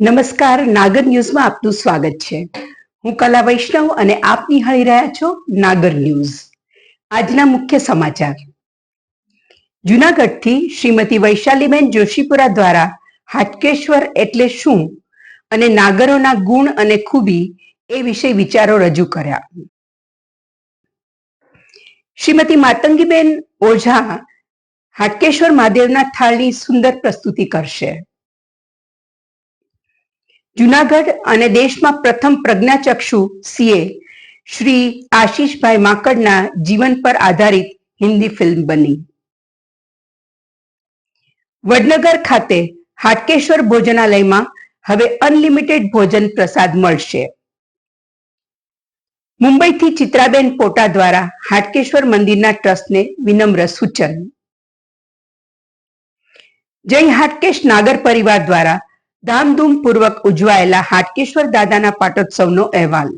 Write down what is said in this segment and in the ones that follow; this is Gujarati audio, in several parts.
નમસ્કાર, નાગર ન્યૂઝમાં આપનું સ્વાગત છે. હું કલા વૈષ્ણવ અને આપ નિહાળી રહ્યા છો નાગર ન્યૂઝ. આજના મુખ્ય સમાચાર. જુનાગઢથી શ્રીમતી વૈશાલીબેન જોશીપુરા દ્વારા હાટકેશ્વર એટલે શું અને નાગરોના ગુણ અને ખૂબી એ વિશે વિચારો રજૂ કર્યા. શ્રીમતી માતંગીબેન ઓઝા હાટકેશ્વર મહાદેવના થાળની સુંદર પ્રસ્તુતિ કરશે. જુનાગઢ અને દેશમાં પ્રથમ પ્રજ્ઞાચક્ષુ સીએ શ્રી આશીષભાઈ માકડના જીવન પર આધારિત હિન્દી ફિલ્મ બની. વડનગર ખાતે હાટકેશ્વર ભોજનાલયમાં હવે અનલિમિટેડ ભોજન પ્રસાદ મળશે. મુંબઈથી ચિત્રાબેન પોટા દ્વારા હાટકેશ્વર મંદિરના ટ્રસ્ટને વિનમ્ર સૂચન. જય હાટકેશ નાગર પરિવાર દ્વારા ધામધૂમપૂર્વક ઉજવાયેલા હાટકેશ્વર દાદાના પાટોત્સવનો અહેવાલ.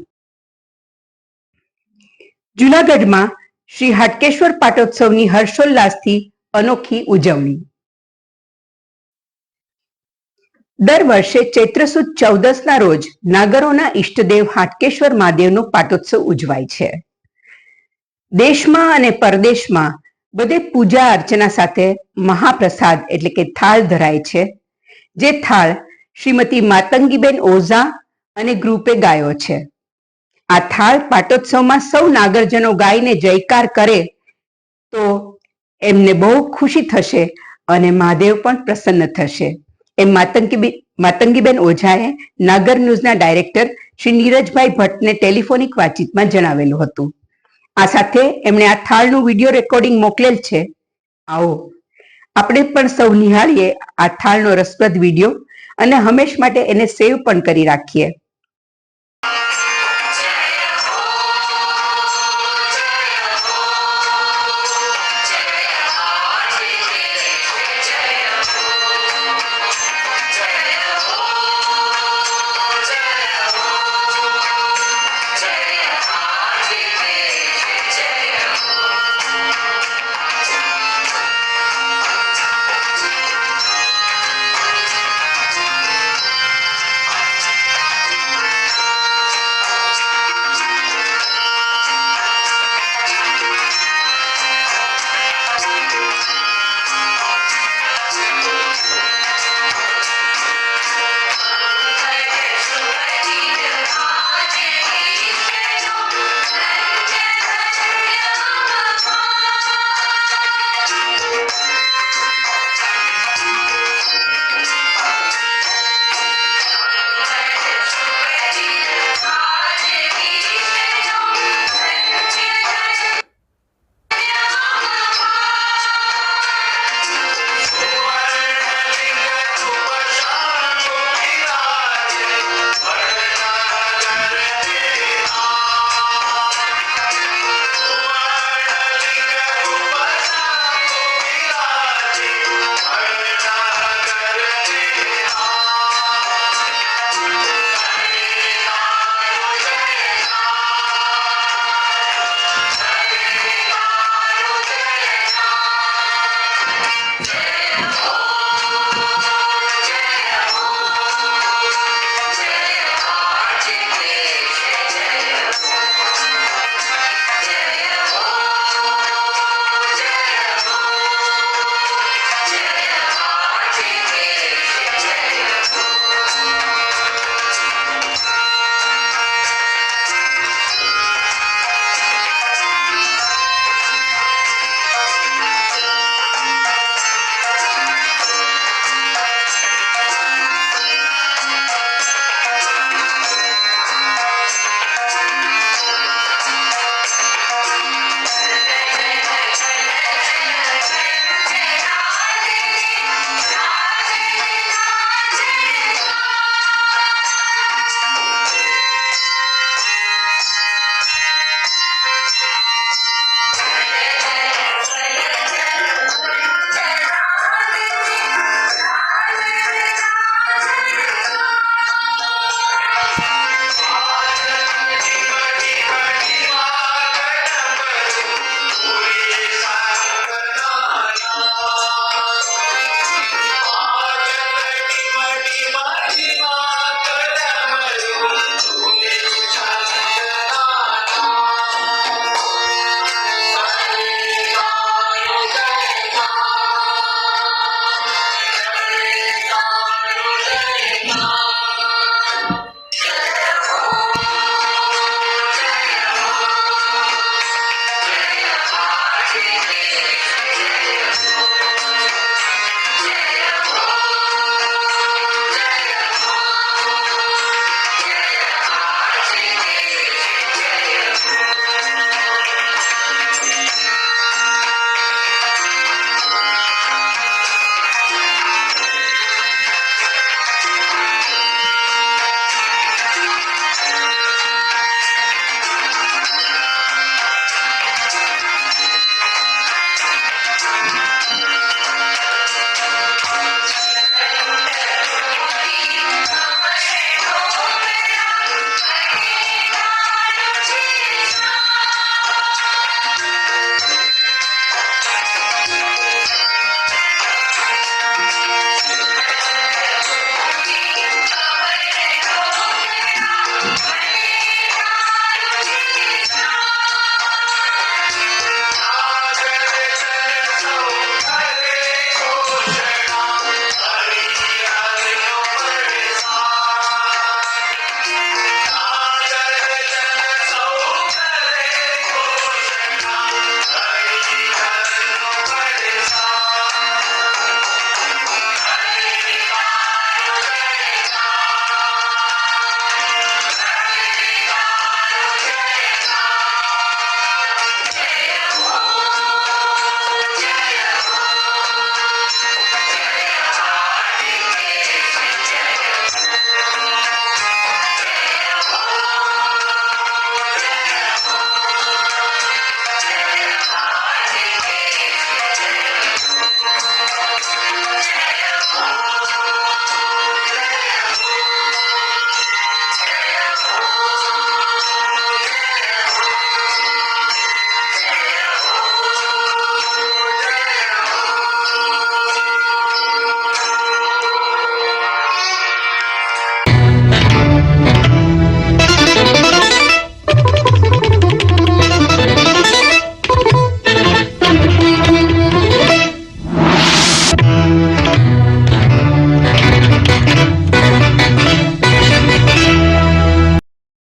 જુનાગઢમાં શ્રી હાટકેશ્વર પાટોત્સવની હર્ષોલ્લાસથી અનોખી ઉજવણી. દર વર્ષે ચૈત્ર સુદ ચૌદસના રોજ નાગરોના ઈષ્ટદેવ હાટકેશ્વર મહાદેવનો પાટોત્સવ ઉજવાય છે. દેશમાં અને પરદેશમાં બધે પૂજા અર્ચના સાથે મહાપ્રસાદ એટલે કે થાળ ધરાય છે, જે થાળ શ્રીમતી માતંગીબેન ઓઝા અને ગ્રુપે ગાયો છે. આ થાળ પાટોત્સવમાં સૌ નાગરજનો ગાઈને જયકાર કરે તો એમને બહુ ખુશી થશે અને મહાદેવ પણ પ્રસન્ન થશે. એમ માતંગી માતંગીબેન ઓઝાએ નાગર ન્યૂઝના ડાયરેક્ટર શ્રી નીરજભાઈ ભટ્ટને ટેલિફોનિક વાતચીતમાં જણાવેલું હતું. આ સાથે એમણે આ થાળનું વીડિયો રેકોર્ડિંગ મોકલેલ છે. આવો. આપણે પણ સૌ નિહાળીએ આ થાળનો રસપ્રદ વીડિયો. અને હંમેશ માટે એને સેવ પણ કરી રાખીએ.